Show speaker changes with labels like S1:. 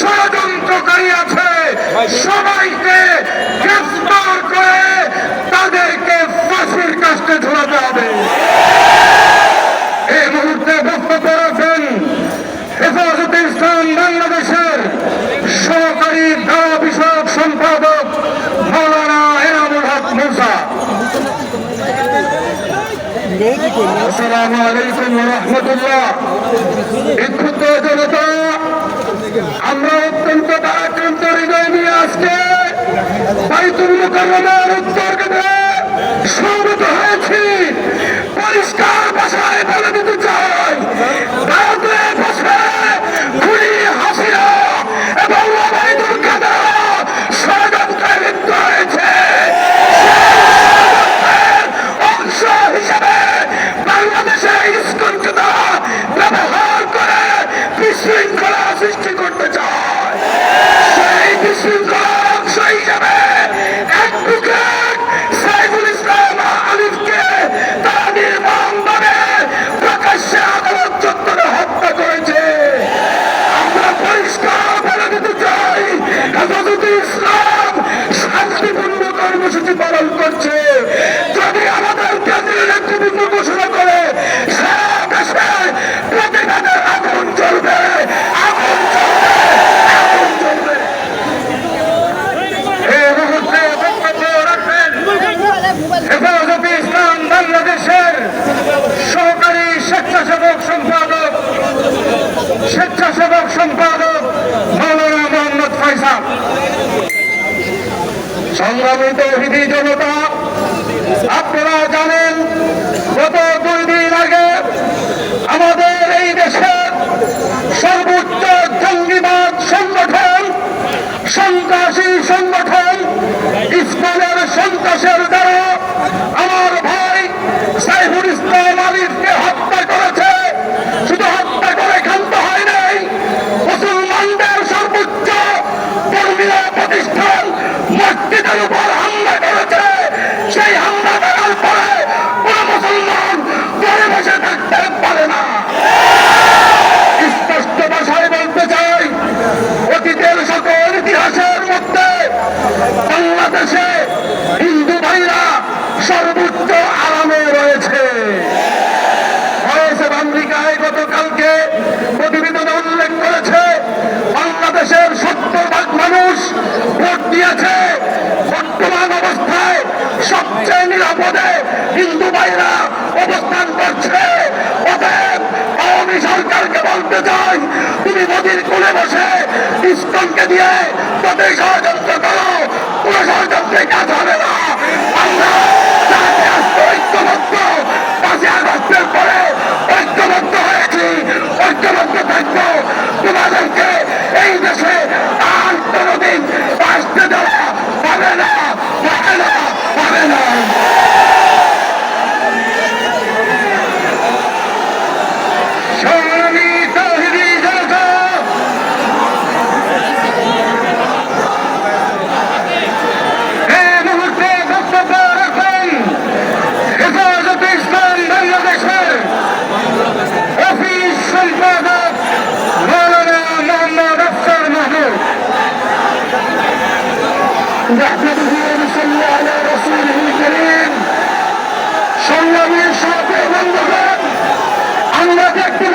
S1: ষড়যন্ত্রকারী আছে। সবাইকে গ্রেফতার করে তাদেরকে ফাঁসির কাছে ঝোলাতে হবে। সম্পাদক আসসালামু আলাইকুম রহমতুল্লাহ। জনতা আমরা অত্যন্ত আক্রান্ত হৃদয় নিয়ে আজকে বাইতুল মুকাররমের উত্তর গেটে সমবেত হয়েছি। হেফাজতে ইসলাম শান্তিপূর্ণ কর্মসূচি পালন করছে। যদি প্রতিবেদনে উল্লেখ করেছে, বাংলাদেশের সত্তর ভাগ মানুষ ভোট দিয়েছে। বর্তমান অবস্থায় সবচেয়ে নিরাপদে হিন্দু ভাইরা অবস্থান করছে। সরকারকে বলতে বসে ষড়যন্ত্র করো, কোন ষড়যন্ত্রে কাজ হবে না। দেখতে